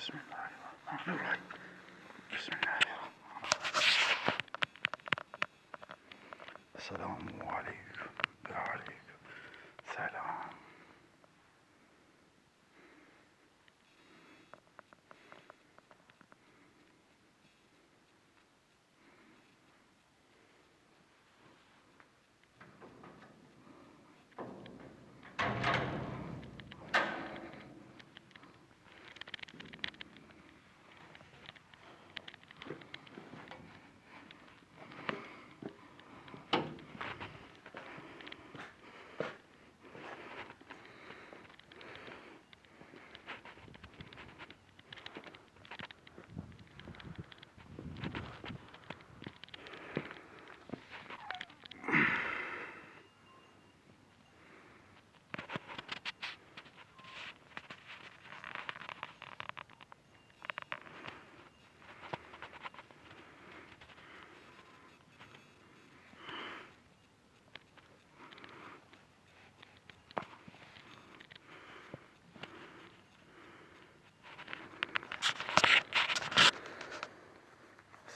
Bismillahirrahmanirrahim. Bismillahirrahmanirrahim. Selamun aleyküm. Ve aleyküm. Selam.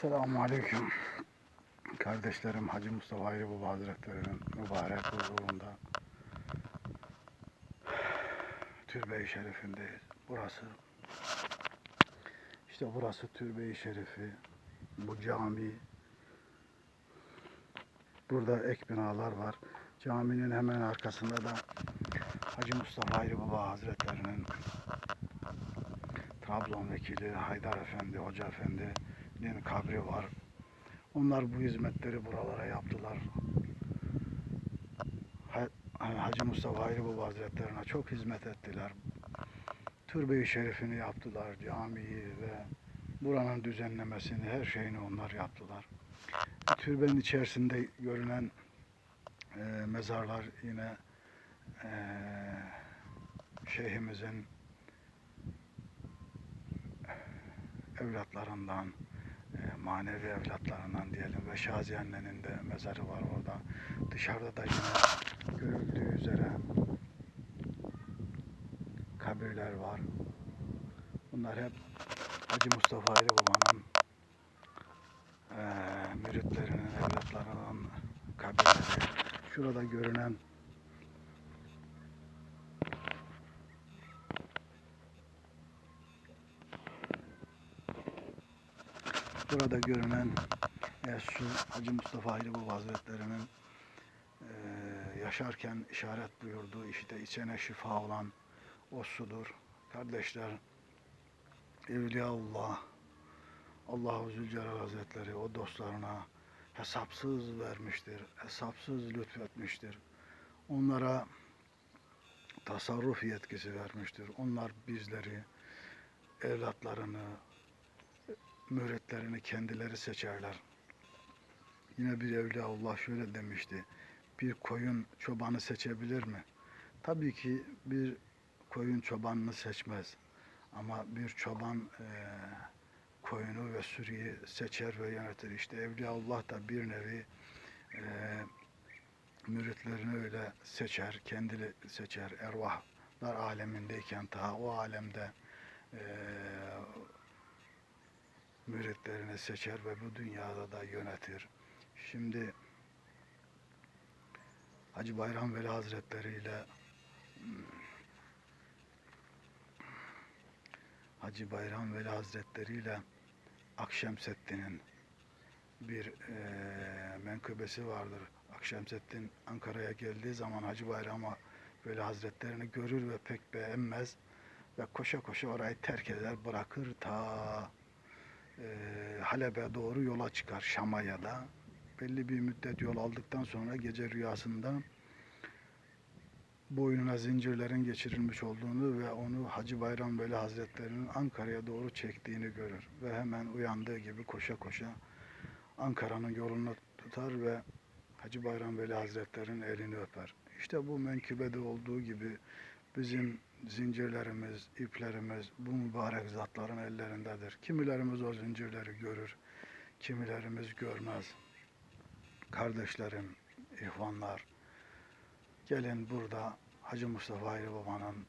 Selamun Aleyküm. Kardeşlerim Hacı Mustafa Baba Hazretleri'nin mübarek huzurunda Türbe-i Şerif'indeyiz. Burası işte burası Türbe-i Şerifi. Bu cami. Burada ek binalar var. Caminin hemen arkasında da Hacı Mustafa Baba Hazretleri'nin Trabzon vekili Haydar Efendi, Hoca Efendi'nin kabri var. Onlar bu hizmetleri buralara yaptılar. Ha- Hacı Mustafa Hayri Baba Hazretlerine çok hizmet ettiler. Türbe-i Şerifini yaptılar, camiyi ve buranın düzenlemesini, her şeyini onlar yaptılar. Türbenin içerisinde görünen e, mezarlar yine e, şeyhimizin evlatlarından, manevi evlatlarından diyelim ve Şazi annenin de mezarı var orada. Dışarıda da yine görüldüğü üzere kabirler var. Bunlar hep Hacı Mustafa Ali Baba'nın e, müritlerinin, evlatlarının kabirleri. Şurada görünen Burada görünen Yessu Hacı Mustafa Ali Baba Hazretleri'nin eee, yaşarken işaret buyurduğu işte içene şifa olan o sudur. Kardeşler Evliyaullah Allahu Zülcelal Hazretleri o dostlarına hesapsız vermiştir, hesapsız lütfetmiştir. Onlara tasarruf yetkisi vermiştir. Onlar bizleri, evlatlarını, müritlerini kendileri seçerler. Yine bir evliya Allah şöyle demişti. Bir koyun çobanı seçebilir mi? Tabii ki bir koyun çobanını seçmez. Ama bir çoban eee koyunu ve sürüyü seçer ve yönetir. İşte Evliya Allah da bir nevi eee müritlerini öyle seçer, kendini seçer. Ervahlar alemindeyken ta o alemde eee müritlerini seçer ve bu dünyada da yönetir. Şimdi Hacı Bayram Veli Hazretleri ile Hacı Bayram Veli Hazretleri ile Akşemseddin'in bir eee menkıbesi vardır. Akşemseddin Ankara'ya geldiği zaman Hacı Bayram Veli Hazretlerini görür ve pek beğenmez ve koşa koşa orayı terk eder, bırakır ta Halep'e doğru yola çıkar Şam'a ya da belli bir müddet yol aldıktan sonra gece rüyasında boynuna zincirlerin geçirilmiş olduğunu ve onu Hacı Bayram Veli Hazretleri'nin Ankara'ya doğru çektiğini görür ve hemen uyandığı gibi koşa koşa Ankara'nın yolunu tutar ve Hacı Bayram Veli Hazretleri'nin elini öper. İşte bu menkıbede olduğu gibi bizim zincirlerimiz, iplerimiz bu mübarek zatların ellerindedir. Kimilerimiz o zincirleri görür, kimilerimiz görmez. Kardeşlerim, ihvanlar, gelin burada Hacı Mustafa Ayrı Baba'nın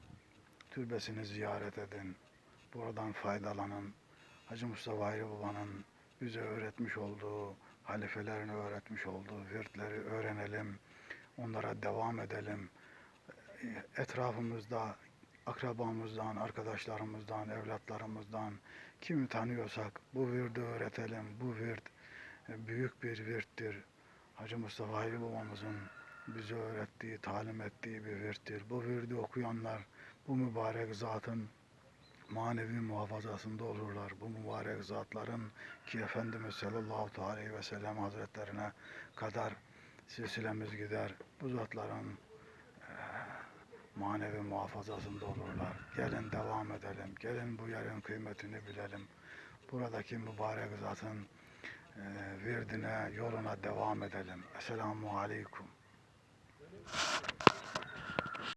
türbesini ziyaret edin. buradan faydalanın. Hacı Mustafa Hayri Baba'nın bize öğretmiş olduğu, halifelerine öğretmiş olduğu virtleri öğrenelim. Onlara devam edelim. Etrafımızda akrabamızdan, arkadaşlarımızdan, evlatlarımızdan kimi tanıyorsak bu virdi öğretelim. Bu virt e, büyük bir virttir. Hacı Mustafa Hayri babamızın bize öğrettiği, talim ettiği bir virttir. Bu virdi okuyanlar bu mübarek zatın manevi muhafazasında olurlar. Bu mübarek zatların ki Efendimiz sallallahu aleyhi ve sellem hazretlerine kadar silsilemiz gider. Bu zatların manevi muhafazasında olurlar. Gelin devam edelim. Gelin bu yerin kıymetini bilelim. Buradaki mübarek zatın e, virdine, yoluna devam edelim. Esselamu Aleyküm.